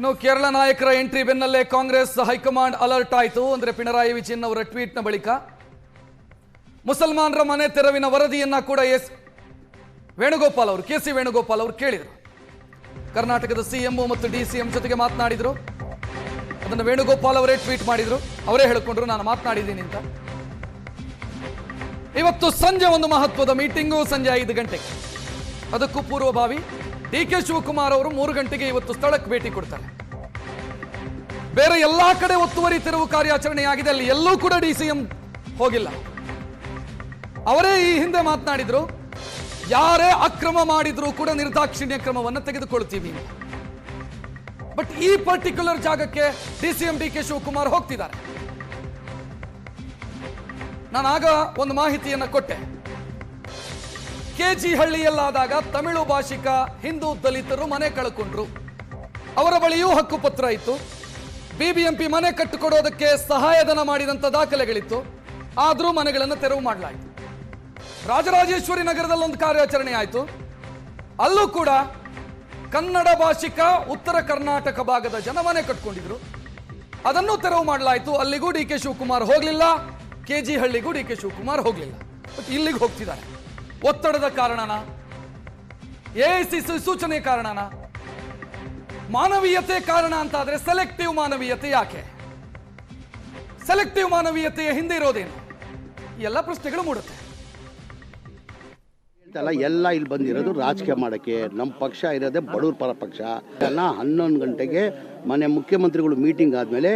ಇನ್ನು ಕೇರಳ ನಾಯಕರ ಎಂಟ್ರಿ ಬೆನ್ನಲ್ಲೇ ಕಾಂಗ್ರೆಸ್ ಹೈಕಮಾಂಡ್ ಅಲರ್ಟ್ ಆಯಿತು ಅಂದ್ರೆ ಪಿಣರಾಯಿ ವಿಜಯನ್ ಅವರ ಟ್ವೀಟ್ನ ಬಳಿಕ. ಮುಸಲ್ಮಾನರ ಮನೆ ತೆರವಿನ ವರದಿಯನ್ನ ಕೂಡ ಎಸ್ ವೇಣುಗೋಪಾಲ್ ಅವರು, ಕೆ ಸಿ ವೇಣುಗೋಪಾಲ್ ಅವರು ಕೇಳಿದರು. ಕರ್ನಾಟಕದ ಸಿಎಂ ಮತ್ತು ಡಿ ಸಿ ಎಂ ಜೊತೆಗೆ ಮಾತನಾಡಿದರು. ಅದನ್ನು ವೇಣುಗೋಪಾಲ್ ಅವರೇ ಟ್ವೀಟ್ ಮಾಡಿದ್ರು. ಅವರೇ ಹೇಳಿಕೊಂಡ್ರು, ನಾನು ಮಾತನಾಡಿದ್ದೀನಿ ಅಂತ. ಇವತ್ತು ಸಂಜೆ ಒಂದು ಮಹತ್ವದ ಮೀಟಿಂಗು ಸಂಜೆ ಐದು ಗಂಟೆಗೆ. ಅದಕ್ಕೂ ಪೂರ್ವಭಾವಿ ಡಿ ಕೆ ಶಿವಕುಮಾರ್ ಅವರು ಮೂರು ಗಂಟೆಗೆ ಇವತ್ತು ಸ್ಥಳಕ್ಕೆ ಭೇಟಿ ಕೊಡ್ತಾರೆ. ಬೇರೆ ಎಲ್ಲಾ ಕಡೆ ಒತ್ತುವರಿ ತೆರವು ಕಾರ್ಯಾಚರಣೆ ಆಗಿದೆ ಅಲ್ಲಿ ಎಲ್ಲೂ ಕೂಡ ಡಿ ಸಿ ಹೋಗಿಲ್ಲ. ಅವರೇ ಈ ಹಿಂದೆ ಮಾತನಾಡಿದ್ರು, ಯಾರೇ ಅಕ್ರಮ ಮಾಡಿದ್ರು ಕೂಡ ನಿರ್ದಾಕ್ಷಿಣ್ಯ ಕ್ರಮವನ್ನು ತೆಗೆದುಕೊಳ್ತೀವಿ. ಬಟ್ ಈ ಪರ್ಟಿಕ್ಯುಲರ್ ಜಾಗಕ್ಕೆ D C M, D K. Shivakumar ಹೋಗ್ತಿದ್ದಾರೆ. ನಾನು ಆಗ ಒಂದು ಮಾಹಿತಿಯನ್ನು ಕೊಟ್ಟೆ. ಕೆಜಿ ಹಳ್ಳಿಯಲ್ಲಾದಾಗ ತಮಿಳು ಭಾಷಿಕ ಹಿಂದೂ ದಲಿತರು ಮನೆ ಕಳ್ಕೊಂಡ್ರು. ಅವರ ಬಳಿಯೂ ಹಕ್ಕುಪತ್ರ ಇತ್ತು. ಬಿಬಿಎಂಪಿ ಮನೆ ಕಟ್ಟಿಕೊಡೋದಕ್ಕೆ ಸಹಾಯಧನ ಮಾಡಿದಂಥ ದಾಖಲೆಗಳಿತ್ತು. ಆದರೂ ಮನೆಗಳನ್ನು ತೆರವು ಮಾಡಲಾಯಿತು. ರಾಜರಾಜೇಶ್ವರಿ ನಗರದಲ್ಲಿ ಒಂದು ಕಾರ್ಯಾಚರಣೆ ಆಯಿತು. ಅಲ್ಲೂ ಕೂಡ ಕನ್ನಡ ಭಾಷಿಕ ಉತ್ತರ ಕರ್ನಾಟಕ ಭಾಗದ ಜನ ಮನೆ ಕಟ್ಕೊಂಡಿದ್ರು. ಅದನ್ನು ತೆರವು ಮಾಡಲಾಯಿತು. ಅಲ್ಲಿಗೂ ಡಿ ಕೆ ಶಿವಕುಮಾರ್ ಹೋಗಲಿಲ್ಲ. ಕೆ ಜಿ ಹಳ್ಳಿಗೂ ಡಿ ಕೆ ಶಿವಕುಮಾರ್ ಹೋಗಲಿಲ್ಲ. ಬಟ್ ಇಲ್ಲಿಗೆ ಹೋಗ್ತಿದ್ದಾರೆ. ಒತ್ತಡದ ಕಾರಣನ ಎಐಸಿಸಿ ಸೂಚನೆ ಕಾರಣನ, ಮಾನವೀಯತೆ ಕಾರಣ ಅಂತ ಆದರೆ ಸೆಲೆಕ್ಟಿವ್ ಮಾನವೀಯತೆ ಯಾಕೆ? ಸೆಲೆಕ್ಟಿವ್ ಮಾನವೀಯತೆಯ ಹಿಂದೆ ಇರೋದೇನು? ಎಲ್ಲ ಪ್ರಶ್ನೆಗಳು ಮೂಡುತ್ತೆ. ಎಲ್ಲ ಇಲ್ಲಿ ಬಂದಿರೋದು ರಾಜಕೀಯ ಮಾಡೋಕ್ಕೆ. ನಮ್ಮ ಪಕ್ಷ ಇರೋದೇ ಬಡವ್ರ ಪರ ಪಕ್ಷ. ಎಲ್ಲ ಹನ್ನೊಂದು ಗಂಟೆಗೆ ಮನೆ ಮುಖ್ಯಮಂತ್ರಿಗಳು ಮೀಟಿಂಗ್ ಆದಮೇಲೆ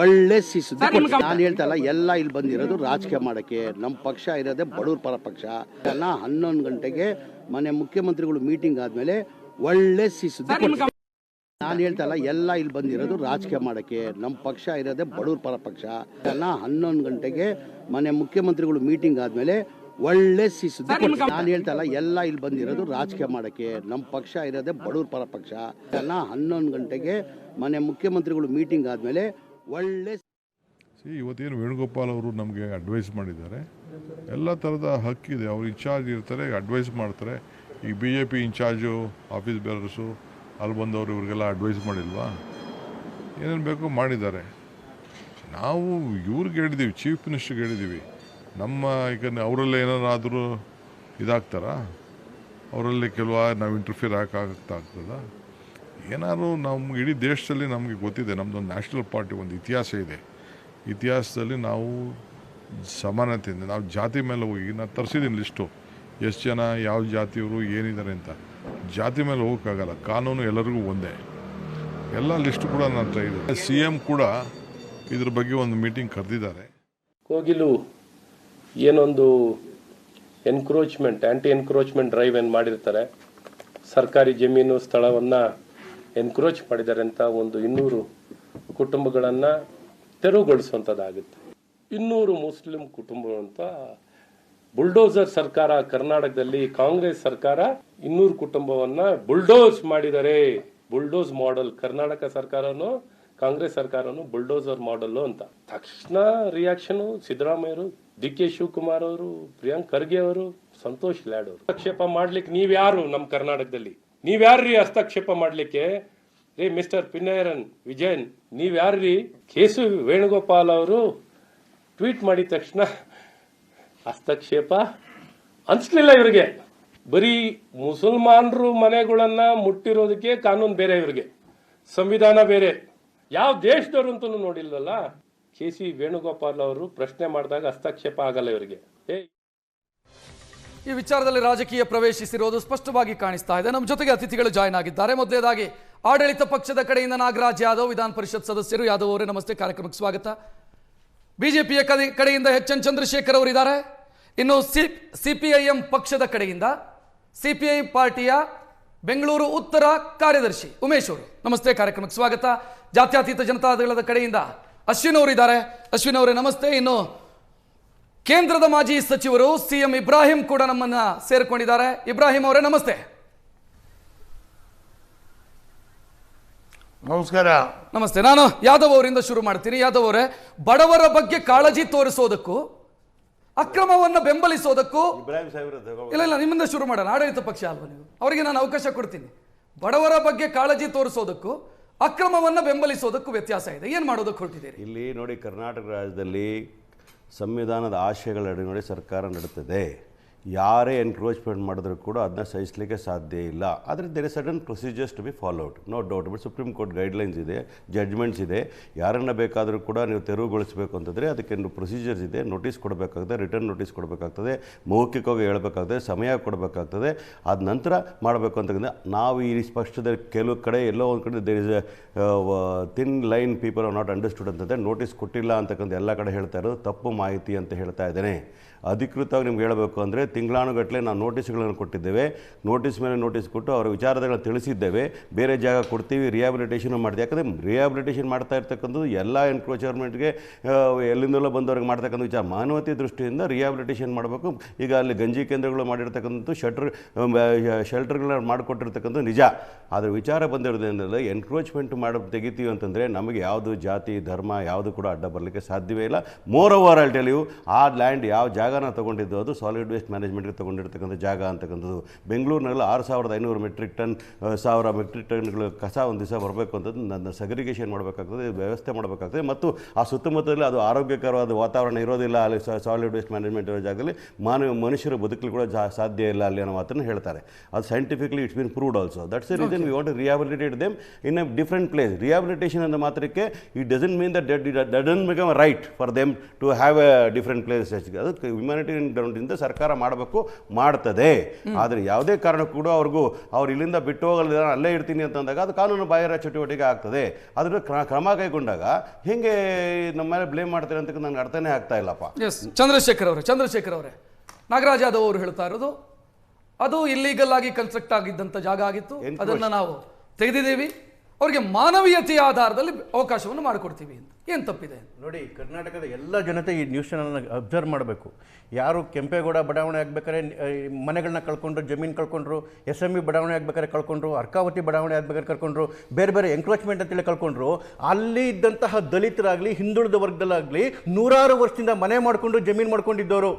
ಒಳ್ಳೆ ಕೊಡ್ತಾರೆ. ನಾನು ಹೇಳ್ತಲ್ಲ ಎಲ್ಲ ಇಲ್ಲಿ ಬಂದಿರೋದು ರಾಜಕೀಯ ಮಾಡೋಕ್ಕೆ ನಮ್ಮ ಪಕ್ಷ ಇರೋದೇ ಬಡವ್ರ ಪರ ಪಕ್ಷ ಎಲ್ಲ ಹನ್ನೊಂದು ಗಂಟೆಗೆ ಮನೆ ಮುಖ್ಯಮಂತ್ರಿಗಳು ಮೀಟಿಂಗ್ ಆದಮೇಲೆ ಒಳ್ಳೆ ಕೊಡ್ತಾರೆ. ನಾನು ಹೇಳ್ತಲ್ಲ ಎಲ್ಲ ಇಲ್ಲಿ ಬಂದಿರೋದು ರಾಜಕೀಯ ಮಾಡೋಕ್ಕೆ ನಮ್ಮ ಪಕ್ಷ ಇರೋದೇ ಬಡವ್ರ ಪರ ಪಕ್ಷ ಎಲ್ಲ ಹನ್ನೊಂದು ಗಂಟೆಗೆ ಮನೆ ಮುಖ್ಯಮಂತ್ರಿಗಳು ಮೀಟಿಂಗ್ ಆದಮೇಲೆ ಒಳ್ಳೆ ಕೊಡ್ತಾರೆ. ನಾನು ಹೇಳ್ತಲ್ಲ ಎಲ್ಲ ಇಲ್ಲಿ ಬಂದಿರೋದು ರಾಜಕೀಯ ಮಾಡೋಕ್ಕೆ ನಮ್ಮ ಪಕ್ಷ ಇರೋದೇ ಬಡವ್ರ ಪರ ಪಕ್ಷ ಎಲ್ಲ ಹನ್ನೊಂದು ಗಂಟೆಗೆ ಮನೆ ಮುಖ್ಯಮಂತ್ರಿಗಳು ಮೀಟಿಂಗ್ ಆದಮೇಲೆ ಒಳ್ಳೆ ಸಿ, ಇವತ್ತೇನು ವೇಣುಗೋಪಾಲ್ ಅವರು ನಮಗೆ ಅಡ್ವೈಸ್ ಮಾಡಿದ್ದಾರೆ. ಎಲ್ಲ ಥರದ ಹಕ್ಕಿದೆ. ಅವ್ರು ಇನ್ಚಾರ್ಜ್ ಇರ್ತಾರೆ ಅಡ್ವೈಸ್ ಮಾಡ್ತಾರೆ. ಈಗ B J P incharge office bearers ಅಲ್ಲಿ ಬಂದವರು ಇವ್ರಿಗೆಲ್ಲ ಅಡ್ವೈಸ್ ಮಾಡಿಲ್ವಾ? ಏನೇನು ಬೇಕೋ ಮಾಡಿದ್ದಾರೆ. ನಾವು ಇವ್ರಿಗೆ ಹೇಳಿದ್ದೀವಿ ಚೀಫ್ ಮಿನಿಸ್ಟ್ರಿಗೆ ಹೇಳಿದ್ದೀವಿ ನಮ್ಮ ಈಗ ಅವರಲ್ಲೇ ಏನಾರಾದರೂ ಇದಾಗ್ತಾರಾ? ಅವರಲ್ಲಿ ಕೆಲವು ನಾವು ಇಂಟರ್ಫಿಯರ್ ಹಾಕಾಗ್ತದ ಏನಾದ್ರು ನಮ್ಮ ಇಡೀ ದೇಶದಲ್ಲಿ ನಮಗೆ ಗೊತ್ತಿದೆ ನಮ್ಮದೊಂದು ನ್ಯಾಷನಲ್ ಪಾರ್ಟಿ ಒಂದು ಇತಿಹಾಸ ಇದೆ. ಇತಿಹಾಸದಲ್ಲಿ ನಾವು ಸಮಾನತೆಯಿಂದ, ನಾವು ಜಾತಿ ಮೇಲೆ ಹೋಗಿ ನಾನು ತರಿಸಿದ್ದೀನಿ ಲಿಸ್ಟು. ಎಷ್ಟು ಜನ, ಯಾವ ಜಾತಿಯವರು, ಏನಿದ್ದಾರೆ ಅಂತ. ಜಾತಿ ಮೇಲೆ ಹೋಗೋಕ್ಕಾಗಲ್ಲ, ಕಾನೂನು ಎಲ್ಲರಿಗೂ ಒಂದೇ. ಎಲ್ಲ ಲಿಸ್ಟ್ ಕೂಡ ನನ್ನ ಹತ್ರ ಇದೆ. ಸಿ ಎಂ ಕೂಡ ಇದ್ರ ಬಗ್ಗೆ ಒಂದು ಮೀಟಿಂಗ್ ಕರೆದಿದ್ದಾರೆ. ಕೋಗಿಲು ಏನೊಂದು ಎನ್ಕ್ರೋಚ್ಮೆಂಟ್ ಆ್ಯಂಟಿ ಎನ್ಕ್ರೋಚ್ಮೆಂಟ್ ಡ್ರೈವ್ ಏನು ಮಾಡಿರ್ತಾರೆ. ಸರ್ಕಾರಿ ಜಮೀನು, ಸ್ಥಳವನ್ನು ಎನ್ಕ್ರೋಚ್ ಮಾಡಿದ್ದಾರೆ ಅಂತ ಒಂದು ಇನ್ನೂರು ಕುಟುಂಬಗಳನ್ನು ತೆರವುಗೊಳಿಸುವಂಥದ್ದಾಗುತ್ತೆ ಇನ್ನೂರು ಮುಸ್ಲಿಂ ಕುಟುಂಬ ಅಂತ ಬುಲ್ಡೋಸರ್ ಸರ್ಕಾರ, ಕರ್ನಾಟಕದಲ್ಲಿ ಕಾಂಗ್ರೆಸ್ ಸರ್ಕಾರ ಇನ್ನೂರು ಕುಟುಂಬವನ್ನ ಬುಲ್ಡೋಸ್ ಮಾಡಿದರೆ, ಬುಲ್ಡೋಸ್ ಮಾಡೆಲ್ ಕರ್ನಾಟಕ ಸರ್ಕಾರನು, ಕಾಂಗ್ರೆಸ್ ಸರ್ಕಾರನು ಬುಲ್ಡೋಸರ್ ಮಾಡೆಲ್ ಅಂತ. ತಕ್ಷಣ ರಿಯಾಕ್ಷನ್ ಸಿದ್ದರಾಮಯ್ಯರು ಡಿ ಕೆ ಶಿವಕುಮಾರ್ ಅವರು, ಪ್ರಿಯಾಂಕ್ ಖರ್ಗೆ ಅವರು, ಸಂತೋಷ್ ಲ್ಯಾಡ್ ಅವರು. ಆಕ್ಷೇಪ ಮಾಡ್ಲಿಕ್ಕೆ ನೀವ್ಯಾರು ನಮ್ಮ ಕರ್ನಾಟಕದಲ್ಲಿ? ನೀವ್ಯಾರ್ರಿ ಹಸ್ತಕ್ಷೇಪ ಮಾಡ್ಲಿಕ್ಕೆ? ರೀ, ಮಿಸ್ಟರ್ ಪಿನ್ನಯರನ್ ವಿಜಯನ್, ನೀವ್ಯಾರ್ರಿ ಕೇಸು ವೇಣುಗೋಪಾಲ್ ಅವರು ಟ್ವೀಟ್ ಮಾಡಿದ ತಕ್ಷಣ ಹಸ್ತಕ್ಷೇಪ ಅನಿಸ್ಲಿಲ್ಲ ಇವರಿಗೆ. ಬರೀ ಮುಸಲ್ಮಾನರು ಮನೆಗಳನ್ನ ಮುಟ್ಟಿರೋದಕ್ಕೆ ಕಾನೂನು ಬೇರೆ ಇವ್ರಿಗೆ. ಸಂವಿಧಾನ ಬೇರೆ. ಯಾವ ದೇಶದವರು ಅಂತಲೂ ನೋಡಿಲ್ಲಲ್ಲ. ಕೆ ಸಿ ವೇಣುಗೋಪಾಲ್ ಅವರು ಪ್ರಶ್ನೆ ಮಾಡಿದಾಗ ಹಸ್ತಕ್ಷೇಪ ಆಗಲ್ಲ ಇವರಿಗೆ. ಈ ವಿಚಾರದಲ್ಲಿ ರಾಜಕೀಯ ಪ್ರವೇಶಿಸಿರೋದು ಸ್ಪಷ್ಟವಾಗಿ ಕಾಣಿಸ್ತಾ ಇದೆ. ನಮ್ಮ ಜೊತೆಗೆ ಅತಿಥಿಗಳು ಜಾಯ್ನ್ ಆಗಿದ್ದಾರೆ. ಮೊದಲೇದಾಗಿ ಆಡಳಿತ ಪಕ್ಷದ ಕಡೆಯಿಂದ ನಾಗರಾಜ್ ಯಾದವ್, ವಿಧಾನ ಪರಿಷತ್ ಸದಸ್ಯರು ಯಾದವ್ ಅವರೇ ನಮಸ್ತೆ. ಕಾರ್ಯಕ್ರಮಕ್ಕೆ ಸ್ವಾಗತ. ಬಿಜೆಪಿಯ ಕಡೆ- ಕಡೆಯಿಂದ ಎಚ್ ಎನ್ ಚಂದ್ರಶೇಖರ್ ಅವರಿದ್ದಾರೆ ಇನ್ನು ಸಿ, ಸಿಪಿಐಎಂ ಪಕ್ಷದ ಕಡೆಯಿಂದ ಸಿಪಿಐ ಪಾರ್ಟಿಯ ಬೆಂಗಳೂರು ಉತ್ತರ ಕಾರ್ಯದರ್ಶಿ ಉಮೇಶ್ ಅವರು ನಮಸ್ತೆ. ಕಾರ್ಯಕ್ರಮಕ್ಕೆ ಸ್ವಾಗತ. ಜಾತ್ಯತೀತ ಜನತಾದಳದ ಕಡೆಯಿಂದ ಅಶ್ವಿನ್ ಅವರಿದ್ದಾರೆ ಅಶ್ವಿನ್ ಅವರೇ ನಮಸ್ತೆ. ಇನ್ನು ಕೇಂದ್ರದ ಮಾಜಿ ಸಚಿವರು ಸಿಎಂ ಇಬ್ರಾಹಿಂ ಕೂಡ ನಮ್ಮನ್ನ ಸೇರಿಕೊಂಡಿದ್ದಾರೆ. ಇಬ್ರಾಹಿಂ ಅವರೇ ನಮಸ್ತೆ. ನಮಸ್ಕಾರ. ನಮಸ್ತೆ. ನಾನು ಯಾದವ್ ಅವರಿಂದ ಶುರು ಮಾಡ್ತೀನಿ. ಯಾದವ್ ಅವರೇ ಬಡವರ ಬಗ್ಗೆ ಕಾಳಜಿ ತೋರಿಸೋದಕ್ಕೂ ಅಕ್ರಮವನ್ನ ಬೆಂಬಲಿಸೋದಕ್ಕೂ ಇಲ್ಲ ಇಲ್ಲ ನಿಮ್ಮಿಂದ ಶುರು ಮಾಡೋಣ. ಆಡಳಿತ ಪಕ್ಷ ಅಲ್ವಾ ನೀವು? ಅವರಿಗೆ ನಾನು ಅವಕಾಶ ಕೊಡ್ತೀನಿ. ಬಡವರ ಬಗ್ಗೆ ಕಾಳಜಿ ತೋರಿಸೋದಕ್ಕೂ ಅಕ್ರಮವನ್ನು ಬೆಂಬಲಿಸೋದಕ್ಕೂ ವ್ಯತ್ಯಾಸ ಇದೆ. ಏನು ಮಾಡೋದಕ್ಕೆ ಹೊರಟಿದ್ದೀರಿ? ಇಲ್ಲಿ ನೋಡಿ ಕರ್ನಾಟಕ ರಾಜ್ಯದಲ್ಲಿ ಸಂವಿಧಾನದ ಆಶಯಗಳ ಅಡಿಯಲ್ಲಿ ಸರ್ಕಾರ ನಡೆಯುತ್ತದೆ. ಯಾರೇ ಎನ್ಕ್ರೋಚ್ಮೆಂಟ್ ಮಾಡಿದ್ರು ಕೂಡ ಅದನ್ನ ಸಹಿಸಲಿಕ್ಕೆ ಸಾಧ್ಯ ಇಲ್ಲ. ಆದರೆ there is sudden procedures to be followed no doubt but Supreme Court guidelines ಇದೆ ಜಡ್ಜ್ಮೆಂಟ್ಸ್ ಇದೆ. ಯಾರನ್ನ ಬೇಕಾದರೂ ಕೂಡ ನೀವು ತೆರವುಗೊಳಿಸಬೇಕು ಅಂತಂದರೆ ಅದಕ್ಕೆ ಪ್ರೊಸೀಜರ್ಸ್ ಇದೆ. ನೋಟಿಸ್ ಕೊಡಬೇಕಾಗ್ತದೆ ರಿಟರ್ನ್ ನೋಟಿಸ್ ಕೊಡಬೇಕಾಗ್ತದೆ, ಮೌಖಿಕವಾಗಿ ಹೇಳಬೇಕಾಗ್ತದೆ, ಸಮಯ ಕೊಡಬೇಕಾಗ್ತದೆ. ಅದ ನಂತರ ಮಾಡಬೇಕು ಅಂತಂದ್ರೆ ನಾವು ಈ ಸ್ಪಷ್ಟದ ಕೆಲವು ಕಡೆ ಎಲ್ಲೋ ಒಂದು ಕಡೆ there is thin line people are not understood ಅಂತಂದರೆ ನೋಟಿಸ್ ಕೊಟ್ಟಿಲ್ಲ ಅಂತಕ್ಕಂಥ ಎಲ್ಲ ಕಡೆ ಹೇಳ್ತಾ ಇರೋದು ತಪ್ಪು ಮಾಹಿತಿ ಅಂತ ಹೇಳ್ತಾ ಇದ್ದೇನೆ. ಅಧಿಕೃತವಾಗಿ ನಿಮ್ಗೆ ಹೇಳಬೇಕು ಅಂದರೆ ತಿಂಗಳಾನುಗಟ್ಟಲೆ ನಾವು ನೋಟಿಸ್ಗಳನ್ನು ಕೊಟ್ಟಿದ್ದೇವೆ. ನೋಟಿಸ್ ಮೇಲೆ ನೋಟಿಸ್ ಕೊಟ್ಟು ಅವರ ವಿಚಾರಗಳನ್ನು ತಿಳಿಸಿದ್ದೇವೆ. ಬೇರೆ ಜಾಗ ಕೊಡ್ತೀವಿ ರಿಯಾಬಿಲಿಟೇಷನು ಮಾಡಿದೆ ಯಾಕಂದರೆ ರಿಹ್ಯಾಬಿಲಿಟೇಷನ್ ಮಾಡ್ತಾ ಇರ್ತಕ್ಕಂಥದ್ದು ಎಲ್ಲ ಎನ್ಕ್ರೋಚರ್ಮೆಂಟ್ಗೆ ಎಲ್ಲಿಂದಲೋ ಬಂದವ್ರಿಗೆ ಮಾಡ್ತಕ್ಕಂಥ ವಿಚಾರ. ಮಾನವತೆ ದೃಷ್ಟಿಯಿಂದ ರಿಯಾಬಿಲಿಟೇಷನ್ ಮಾಡಬೇಕು. ಈಗ ಅಲ್ಲಿ ಗಂಜಿ ಕೇಂದ್ರಗಳು ಮಾಡಿರ್ತಕ್ಕಂಥದ್ದು ಶಟ್ರ್ ಶೆಲ್ಟರ್ಗಳನ್ನ ಮಾಡಿಕೊಟ್ಟಿರ್ತಕ್ಕಂಥ ನಿಜ. ಆದರೆ ವಿಚಾರ ಬಂದಿರೋದ್ರಿಂದ ಎನ್ಕ್ರೋಚ್ಮೆಂಟ್ ಮಾಡಿ, ತೆಗಿತೀವಿ ಅಂತಂದರೆ ನಮಗೆ ಯಾವುದು ಜಾತಿ, ಧರ್ಮ ಯಾವುದು ಕೂಡ ಅಡ್ಡ ಬರಲಿಕ್ಕೆ ಸಾಧ್ಯವೇ ಇಲ್ಲ. ಮೋರ್ ಓವರ್ ಆಲ್ ಟೆಲಿಯು ಆ ಲ್ಯಾಂಡ್ ಯಾವ ಜಾಗನ ತೊಗೊಂಡಿದ್ದು ಅದು ಸಾಲಿಡ್ ವೇಸ್ಟ್ ಮ್ಯಾನೇಜ್ಮೆಂಟ್ಗೆ ತೊಗೊಂಡಿರ್ತಕ್ಕಂಥ ಜಾಗ ಅಂತಕ್ಕಂಥದ್ದು. ಬೆಂಗಳೂರಿನಲ್ಲಿ ಆರು ಸಾವಿರದ ಐನೂರು ಮೆಟ್ರಿಕ್ ಟನ್ ಸಾವಿರ ಮೆಟ್ರಿಕ್ ಟನ್ಗಳು ಕಸ ಒಂದು ದಿವಸ ಬರಬೇಕು ಅಂತಂದು ನನ್ನ ಸಗ್ರಿಗೇಷನ್ ಮಾಡಬೇಕಾಗ್ತದೆ ವ್ಯವಸ್ಥೆ ಮಾಡಬೇಕಾಗ್ತದೆ. ಮತ್ತು ಆ ಸುತ್ತಮುತ್ತಲಲ್ಲಿ ಅದು ಆರೋಗ್ಯಕರವಾದ ವಾತಾವರಣ ಇರೋದಿಲ್ಲ ಅಲ್ಲಿ ಸಾಲಿಡ್ ವೇಸ್ಟ್ ಮ್ಯಾನೇಜ್ಮೆಂಟ್ ಇರೋ ಜಾಗದಲ್ಲಿ ಮಾನವ ಮನುಷ್ಯರು ಬದುಕಲು ಕೂಡ ಸಾಧ್ಯ ಇಲ್ಲ ಅಲ್ಲಿ ಅನ್ನೋ ಮಾತನ್ನು ಹೇಳ್ತಾರೆ. ಅದು scientifically it's been proved also that's a reason we want rehabilitate them in a different place rehabilitation ಅಂದ ಮಾತ್ರಕ್ಕೆ it doesn't mean that done become right for them to have a different place ಅದಕ್ಕೆ humanitarian ಗ್ರೌಂಡಿಂದ ಸರ್ಕಾರ ಮಾಡಬೇಕು ಮಾಡ್ತದೆ. ಆದರೆ ಯಾವುದೇ ಕಾರಣಕ್ಕೂ ಕೂಡ ಅವ್ರಿಗೂ ಅವ್ರು ಇಲ್ಲಿಂದ ಬಿಟ್ಟು ಹೋಗಲ್ಲ ಅಲ್ಲೇ ಇರ್ತೀನಿ ಅಂತಂದಾಗ ಅದು ಕಾನೂನು ಬಾಹಿರ ಚಟುವಟಿಕೆ ಆಗ್ತದೆ. ಅದರ ಕ್ರಮ ಕೈಗೊಂಡಾಗ ಹೇಗೆ ನಮ್ಮ ಮೇಲೆ ಬ್ಲೇಮ್ ಮಾಡ್ತಾರೆ ಅಂತ ನನಗೆ ಅರ್ಥನೇ ಆಗ್ತಾ ಇಲ್ಲಪ್ಪ. ಎಸ್ ಚಂದ್ರಶೇಖರ್ ಅವರೇ ಚಂದ್ರಶೇಖರ್ ಅವರೇ. ನಾಗರಾಜ್ ಯಾದವ್ ಅವರು ಹೇಳ್ತಾ ಇರೋದು ಅದು ಇಲ್ಲೀಗಲ್ ಆಗಿ ಕನ್ಸ್ಟ್ರಕ್ಟ್ ಆಗಿದ್ದಂಥ ಜಾಗ ಆಗಿತ್ತು. ಅದನ್ನ ನಾವು ತೆಗೆದಿದ್ದೀವಿ. ಅವ್ರಿಗೆ ಮಾನವೀಯತೆಯ ಆಧಾರದಲ್ಲಿ ಅವಕಾಶವನ್ನು ಮಾಡಿಕೊಡ್ತೀವಿ ಅಂತ. ಏನು ತಪ್ಪಿದೆ? ನೋಡಿ, ಕರ್ನಾಟಕದ ಎಲ್ಲ ಜನತೆ ಈ ನ್ಯೂಸ್ ಚಾನಲ್ನ ಅಬ್ಸರ್ವ್ ಮಾಡಬೇಕು. ಯಾರು ಕೆಂಪೇಗೌಡ ಬಡಾವಣೆ ಆಗ್ಬೇಕಾದ್ರೆ ಮನೆಗಳನ್ನ ಕಳ್ಕೊಂಡ್ರು, ಜಮೀನು ಕಳ್ಕೊಂಡ್ರು, ಎಸ್ ಎಂ ಇ ಬಡಾವಣೆ ಆಗ್ಬೇಕಾದ್ರೆ ಕಳ್ಕೊಂಡ್ರು, ಅರ್ಕಾವತಿ ಬಡಾವಣೆ ಆಗ್ಬೇಕಾದ್ರೆ ಕಳ್ಕೊಂಡ್ರು, ಬೇರೆ ಬೇರೆ ಎಂಕ್ರೋಚ್ಮೆಂಟ್ ಅಂತೇಳಿ ಕಳ್ಕೊಂಡ್ರು, ಅಲ್ಲಿ ಇದ್ದಂತಹ ದಲಿತರಾಗಲಿ, ಹಿಂದುಳಿದ ವರ್ಗದಲ್ಲಾಗಲಿ ನೂರಾರು ವರ್ಷದಿಂದ ಮನೆ ಮಾಡಿಕೊಂಡು ಜಮೀನು ಮಾಡ್ಕೊಂಡಿದ್ದವರು.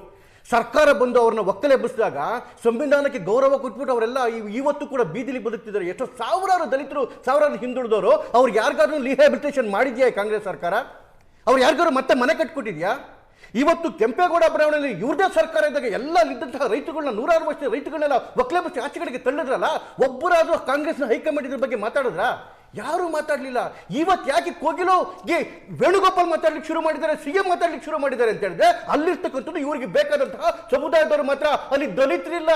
ಸರ್ಕಾರ ಬಂದು ಅವ್ರನ್ನ ಒಕ್ಕಲೆಬ್ಬಿಸಿದಾಗ ಸಂವಿಧಾನಕ್ಕೆ ಗೌರವ ಕೊಟ್ಬಿಟ್ಟು ಅವರೆಲ್ಲ ಇವ್- ಇವತ್ತು ಕೂಡ ಬೀದಿಲಿ ಬದುಕ್ತಿದ್ದಾರೆ. ಎಷ್ಟೋ ಸಾವಿರಾರು ದಲಿತರು, ಸಾವಿರಾರು ಹಿಂದುಳಿದವರು, ಅವ್ರು ಯಾರಿಗಾದ್ರೂ ರಿಹ್ಯಾಬಿಲಿಟೇಷನ್ ಮಾಡಿದ್ಯಾ ಕಾಂಗ್ರೆಸ್ ಸರ್ಕಾರ? ಅವ್ರು ಯಾರಿಗಾದ್ರು ಮತ್ತೆ ಮನೆ ಕಟ್ಕೊಟ್ಟಿದ್ಯಾ? ಇವತ್ತು ಕೆಂಪೇಗೌಡ ಬಡಾವಣೆಯಲ್ಲಿ ಇವ್ರದೇ ಸರ್ಕಾರ ಇದ್ದಾಗ ಎಲ್ಲ ಇದ್ದಂತಹ ರೈತಗಳನ್ನ ನೂರಾರು ವರ್ಷ ರೈತಗಳನ್ನೆಲ್ಲ ಒಕ್ಕಲೆಬ್ಬಿಸಿ ಆಚೆ ಕಡೆಗೆ ತಳ್ಳಿದ್ರಲ್ಲ? ಒಬ್ಬರಾದ್ರೂ ಕಾಂಗ್ರೆಸ್ನ ಹೈಕಮಾಂಡ್ ಇದ್ರ ಬಗ್ಗೆ ಮಾತಾಡಿದ್ರ? ಯಾರು ಮಾತಾಡಲಿಲ್ಲ. ಇವತ್ತು ಯಾಕೆ ಕೋಗಿಲು ಗೆ ವೇಣುಗೋಪಾಲ್ ಮಾತಾಡ್ಲಿಕ್ಕೆ ಶುರು ಮಾಡಿದ್ದಾರೆ ಸಿ ಎಂ ಮಾತಾಡ್ಲಿಕ್ಕೆ ಶುರು ಮಾಡಿದ್ದಾರೆ ಅಂತ ಹೇಳಿದ್ರೆ ಅಲ್ಲಿರ್ತಕ್ಕಂಥದ್ದು ಇವರಿಗೆ ಬೇಕಾದಂತಹ ಸಮುದಾಯದವರು ಮಾತ್ರ. ಅಲ್ಲಿ ದಲಿತರಿಲ್ಲ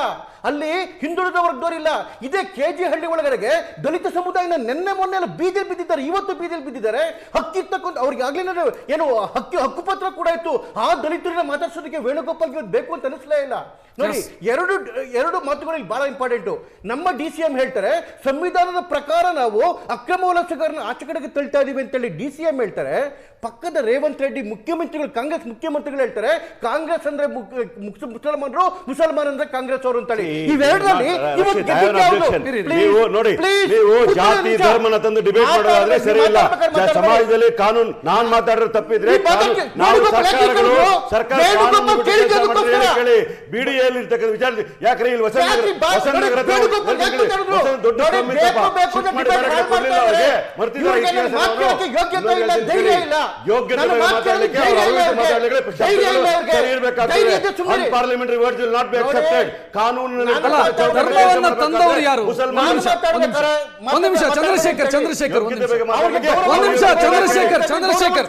ಅಲ್ಲಿ ಹಿಂದುಳಿದ ವರ್ಗದವರಿಲ್ಲ. ಇದೇ ಕೆ ಜಿ ಹಳ್ಳಿ ಒಳಗಡೆಗೆ ದಲಿತ ಸಮುದಾಯನ ನೆನ್ನೆ ಮೊನ್ನೆ ಎಲ್ಲ ಬೀದಿಯಲ್ಲಿ ಬಿದ್ದಿದ್ದಾರೆ ಇವತ್ತು ಬೀದಿಯಲ್ಲಿ ಬಿದ್ದಿದ್ದಾರೆ. ಹಕ್ಕಿರ್ತಕ್ಕಂಥ ಅವ್ರಿಗೆ ಆಗ್ಲಿಲ್ಲ ಏನು ಹಕ್ಕಿ ಹಕ್ಕುಪತ್ರ ಕೂಡ ಇತ್ತು. ಆ ದಲಿತರನ್ನ ಮಾತಾಡ್ಸೋದಕ್ಕೆ ವೇಣುಗೋಪಾಲ್ಗೆ ಇವತ್ತು ಬೇಕು ಅಂತ ಅನಿಸ್ಲೇ ಇಲ್ಲ. ನೋಡಿ ಎರಡು ಎರಡು ಮಾತುಗಳಿಗೆ ಬಹಳ ಇಂಪಾರ್ಟೆಂಟು ನಮ್ಮ ಡಿ ಸಿ ಎಂ ಹೇಳ್ತಾರೆ ಸಂವಿಧಾನದ ಪ್ರಕಾರ ನಾವು ಅಕ್ರಮ ವಲಸೆಗಾರನ ಆಚೆ ಕಡೆಗೆ ತಳ್ತಾ ಇದೀವಿ ಅಂತೇಳಿ ಡಿ ಸಿ ಎಂ ಹೇಳ್ತಾರೆ. ಪಕ್ಕದ ರೇವಂತ್ ರೆಡ್ಡಿ ಮುಖ್ಯಮಂತ್ರಿಗಳು ಕಾಂಗ್ರೆಸ್ ಮುಖ್ಯಮಂತ್ರಿಗಳು ಹೇಳ್ತಾರೆ ಕಾಂಗ್ರೆಸ್ ಅಂದ್ರೆ ಮುಸಲ್ಮಾನರು ಮುಸಲ್ಮಾನ್ ಅಂದ್ರೆ ಕಾಂಗ್ರೆಸ್ ಅವರು ಅಂತೇಳಿ. ಇವೆರಡರಲ್ಲಿ ನೋಡಿ ನೀವು ಜಾತಿ ಧರ್ಮನ ತಂದು ಡಿಬೇಟ್ ಮಾಡೋದಾದ್ರೆ ಸರಿ ಇಲ್ಲ. ಸಮಾಜದಲ್ಲಿ ಕಾನೂನು ನಾನ್ ಮಾತಾಡಿದ್ರೆ ತಪ್ಪಿದ್ರೆ ನಾವು ಸರ್ಕಾರಗಳು ಸರ್ಕಾರ ಕೇಳಿ ಬಿಡಿಎಲ್ಲಿ ಇರ್ತಕ್ಕಂಥ ವಿಚಾರ ಯಾಕ್ರೆ ಇಲ್ಲಿ ವಸಂತ ವಸಂತ ಮಾತಾಡಿದ್ರು? ದೊಡ್ಡ ನಾನು ಚೌಕಟ್ಟು ಧರ್ಮವನ್ನ ಮಾಡಬೇಕಾದ್ರೆ ತಂದವರು ಯಾರು? ಒಂದು ನಿಮಿಷ, ಚಂದ್ರಶೇಖರ್ ಚಂದ್ರಶೇಖರ್ ಒಂದ್ ನಿಮಿಷ. ಚಂದ್ರಶೇಖರ್ ಚಂದ್ರಶೇಖರ್.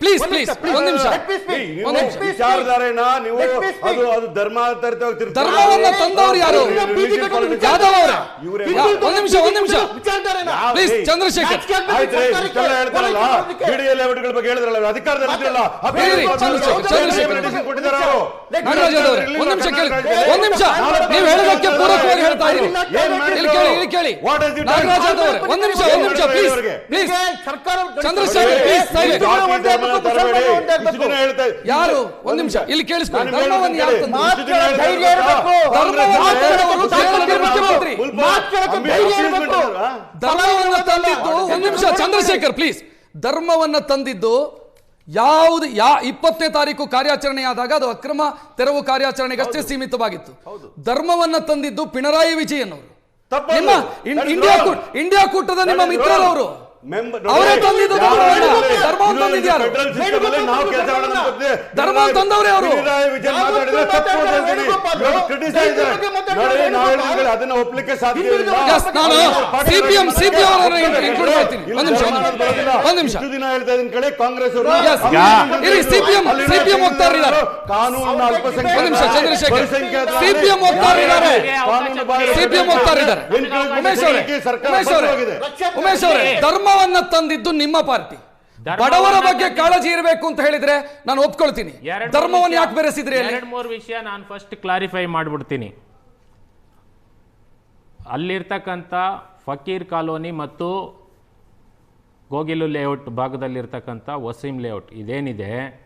ಪ್ಲೀಸ್ ಒಂದ್ ಪ್ಲೀಸ್ ಒಂದ್ ನಿಮಿಷ. ನೀವು ವಿಚಾರಧಾರೆನ. ಅದು ತಿರ್ಗಿ- ಧರ್ಮವನ್ನ ತಂದವರು ಯಾರು? ಯಾದವ್ ಅವರ ಒಂದ್ ನಿಮಿಷ ಒಂದ್ ನಿಮಿಷ. ಪ್ಲೀಸ್ ಚಂದ್ರಶೇಖರ್ ಲೇಔಟ್ಗಳ ಬಗ್ಗೆ ಹೇಳಿದ್ರಲ್ಲ ಅಧಿಕಾರದಲ್ಲಿ ಇದ್ರಲ್ಲ ಒಂದ್ ನಿಮಿಷ ಕೇಳಿ ಒಂದ್ ನಿಮಿಷ. ನೀವು ಹೇಳೋದಕ್ಕೆ ಪೂರಕವಾಗಿ ಹೇಳ್ತಾ ಇದ್ದೀರಿ ಇಲ್ಲಿ ಕೇಳಿ ಇಲ್ಲಿ ಕೇಳಿ What has he done? Nagaraj ಅವರೇ ಒಂದ್ ನಿಮಿಷ ಒಂದ್ ನಿಮಿಷ ಪ್ಲೀಸ್ ಪ್ಲೀಸ್ ಸರ್ಕಾರ ಚಂದ್ರಶೇಖರ್, please, silent. ಯಾರು? ಒಂದ್ ನಿಮಿಷ ಇಲ್ಲಿ ಕೇಳಿಸ್ಕೊಳ್ಳಿ. ಧರ್ಮವನ್ನು ಯಾರು. ಧರ್ಮವನ್ನು ಮುಖ್ಯಮಂತ್ರಿ ಧೈರ್ಯ ಇರ್ಬೇಕು. ಧರ್ಮವನ್ನ ತಂದಿದ್ದು ಒಂದ್ ನಿಮಿಷ ಚಂದ್ರಶೇಖರ್ ಪ್ಲೀಸ್ ಧರ್ಮವನ್ನ ತಂದಿದ್ದು ಯಾವುದು ಯಾ ಇಪ್ಪತ್ತನೇ ತಾರೀಕು ಕಾರ್ಯಾಚರಣೆಯಾದಾಗ ಅದು ಅಕ್ರಮ ತೆರವು ಕಾರ್ಯಾಚರಣೆಗಷ್ಟೇ ಸೀಮಿತವಾಗಿತ್ತು. ಧರ್ಮವನ್ನ ತಂದಿದ್ದು ಪಿಣರಾಯಿ ವಿಜಯನ್ ಅವರು ಇಂಡಿಯಾ ಇಂಡಿಯಾ ಕೂಟದ ನಿಮ್ಮ ಮಿತ್ರರವರು. ಅವರೇ ತಂದಿದ್ದು ತಂದಿದ್ಯಾರು? ತಂದವ್ರೇ ಅವರು. ಅದನ್ನ ಒಪ್ಲಿಕ್ಕೆ ಸಾಧ್ಯ ನಾನು CPM CPM ಅವರನ್ನ include ಮಾಡ್ತೀನಿ. ಇಲ್ಲಿ ಒಂದ್ ನಿಮಿಷ, ಧರ್ಮ ಒಂದ್ ನಿಮಿಷ. ಇಷ್ಟು ದಿನ ಹೇಳ್ತಾ ಇದ್ದೀನಿ ಕಡೆ ಕಾಂಗ್ರೆಸ್ ಅವರು ಇರಿ, CPM CPM ಹೋಗ್ತಾ ಇದ್ದಾರೆ. ಕಾನೂನು ಅಲ್ಪಸಂಖ್ಯಾತ ಒಂದ್ ನಿಮಿಷ, ಚಂದ್ರಶೇಖರ್. ಬಹುಸಂಖ್ಯಾತ CPM ಹೋಗ್ತಾ ಇದ್ದಾರೆ. ಕಾನೂನು ಬಾಹಿರ CPM ಹೋಗ್ತಾ ಇದ್ದಾರೆ. ಉಮೇಶ್ ಅವರೇ, ಸರ್ಕಾರ ಉಮೇಶ್ ಅವರೇ, ಬದ್ಧವಾಗಿದೆ. ಉಮೇಶ್ ಅವರೇ ಧರ್ಮವನ್ನ ತಂದಿದ್ದು ನಿಮ್ಮ ಪಾರ್ಟಿ. ಬಡವರ ಬಗ್ಗೆ ಕಾಳಜಿ ಇರಬೇಕು ಅಂತ ಹೇಳಿದ್ರೆ ನಾನು ಒಪ್ಕೊಳ್ತೀನಿ. ಧರ್ಮವನ್ನು ಯಾಕೆ ವಿಷಯ- ಎರಡು ಮೂರು ವಿಷಯ ನಾನು ಫಸ್ಟ್ ಕ್ಲಾರಿಫೈ ಮಾಡಿಬಿಡ್ತೀನಿ. ಅಲ್ಲಿರ್ತಕ್ಕಂಥ ಫಕೀರ್ ಕಾಲೋನಿ ಮತ್ತು ಗೋಗಿಲು ಲೇಔಟ್ ಭಾಗದಲ್ಲಿರ್ತಕ್ಕಂಥ ವಸೀಂ ಲೇಔಟ್ ಇದೇನಿದೆ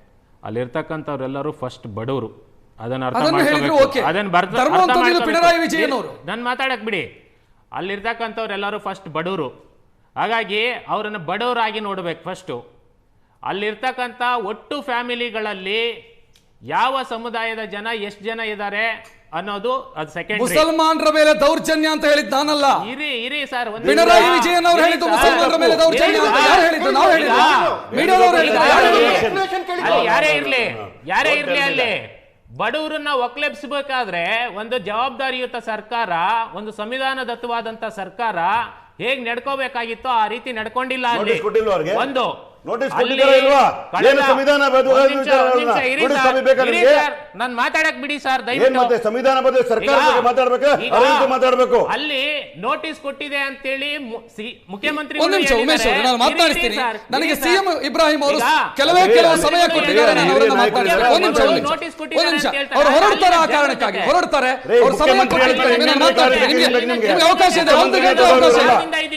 ಅಲ್ಲಿರ್ತಕ್ಕಂಥವ್ರೆಲ್ಲರೂ ಫಸ್ಟ್ ಬಡವರು. ಅದನ್ನ ಅರ್ಥ ಅದನ್ನ ಮಾತಾಡಕ್ ಬಿಡಿ. ಅಲ್ಲಿರ್ತಕ್ಕಂಥವ್ರೆಲ್ಲರೂ ಫಸ್ಟ್ ಬಡವರು. ಹಾಗಾಗಿ ಅವರನ್ನು ಬಡವರಾಗಿ ನೋಡಬೇಕು ಫಸ್ಟು ಅಲ್ಲಿರ್ತಕ್ಕಂಥ ಒಟ್ಟು ಫ್ಯಾಮಿಲಿಗಳಲ್ಲಿ ಯಾವ ಸಮುದಾಯದ ಜನ ಎಷ್ಟು ಜನ ಇದ್ದಾರೆ ಅನ್ನೋದು ಅದು ಸೆಕೆಂಡ್ ಮುಸಲ್ಮಾನರ ಮೇಲೆ ದೌರ್ಜನ್ಯ ಅಂತ ಹೇಳಿದ್ ನಾನಲ್ಲ. ಇರಿ ಇರಿ ಸರ್ ಪಿಣರಾಯಿ. ವಿಜಯನ್ ಅವರು ಹೇಳಿದ್ದು ಮುಸಲ್ಮಾನರ ಮೇಲೆ ದೌರ್ಜನ್ಯ ಅಂತ ಯಾರು ಹೇಳಿದ್ದು? ನಾವು ಹೇಳಿದ್ದು. ಮೀಡಿಯಾದವರು ಯಾರೇ ಇರ್ಲಿ ಯಾರೇ ಇರ್ಲಿ ಅಲ್ಲಿ ಬಡವರನ್ನ ಒಕ್ಲೆಬ್ಸ್ಬೇಕಾದ್ರೆ ಒಂದು ಜವಾಬ್ದಾರಿಯುತ ಸರ್ಕಾರ ಒಂದು ಸಂವಿಧಾನದತ್ತವಾದಂತ ಸರ್ಕಾರ ಹೇಗ್ ನಡ್ಕೋಬೇಕಾಗಿತ್ತೋ ಆ ರೀತಿ ನಡ್ಕೊಂಡಿಲ್ಲ ಅಲ್ಲಿ. ಒಂದು ನೋಟಿಸ್ ಸಂವಿಧಾನ ನಾನ್ ಮಾತಾಡಕ್ ಬಿಡಿ ಸರ್ ದಯವಿಟ್ಟು. ಸಂವಿಧಾನ ಬಗ್ಗೆ ಸರ್ಕಾರ ಮಾತಾಡ್ಬೇಕು ಬಗ್ಗೆ ಮಾತಾಡ್ಬೇಕಾ? ಅಲ್ಲಿ ನೋಟಿಸ್ ಕೊಟ್ಟಿದೆ ಅಂತೇಳಿ ಮು- ಸಿ- ಮುಖ್ಯಮಂತ್ರಿ ಒಂದು ನಿಮಿಷ ಉಮೇಶ್ ಅವರು ನಾನು ಮಾತನಾಡಿಸ್ತೀನಿ ನನಗೆ ಸಿಎಂ ಇಬ್ರಾಹಿಂ ಅವರು ಕೆಲವೇ ಕೆಲವು ಸಮಯ ಕೊಟ್ಟಿದ್ದಾರೆ ನಾನು ಅವರನ್ನ ಈಗ- ಒಂದು ನಿಮಿಷ ಒಂದು ನಿಮಿಷ. ನೋಟಿಸ್ ಕೊಟ್ಟಿದ್ದಾರೆ ಅಂತ ಹೇಳ್ತಾರೆ. ಅವ್ರು ಹೊರಡ್ತಾರೆ ಆ ಕಾರಣಕ್ಕಾಗಿ ಹೊರಡ್ತಾರೆ. ಅವರು ಸಮಯ ಕೊಟ್ಟಿದ್ದಾರೆ. ನಾನು ಮಾತಾಡ್ತೀನಿ ನಿಮಗೆ ಅವಕಾಶ ಇದೆ. ಒಂದು ಗಂಟೆ ಅವಕಾಶ ಇದು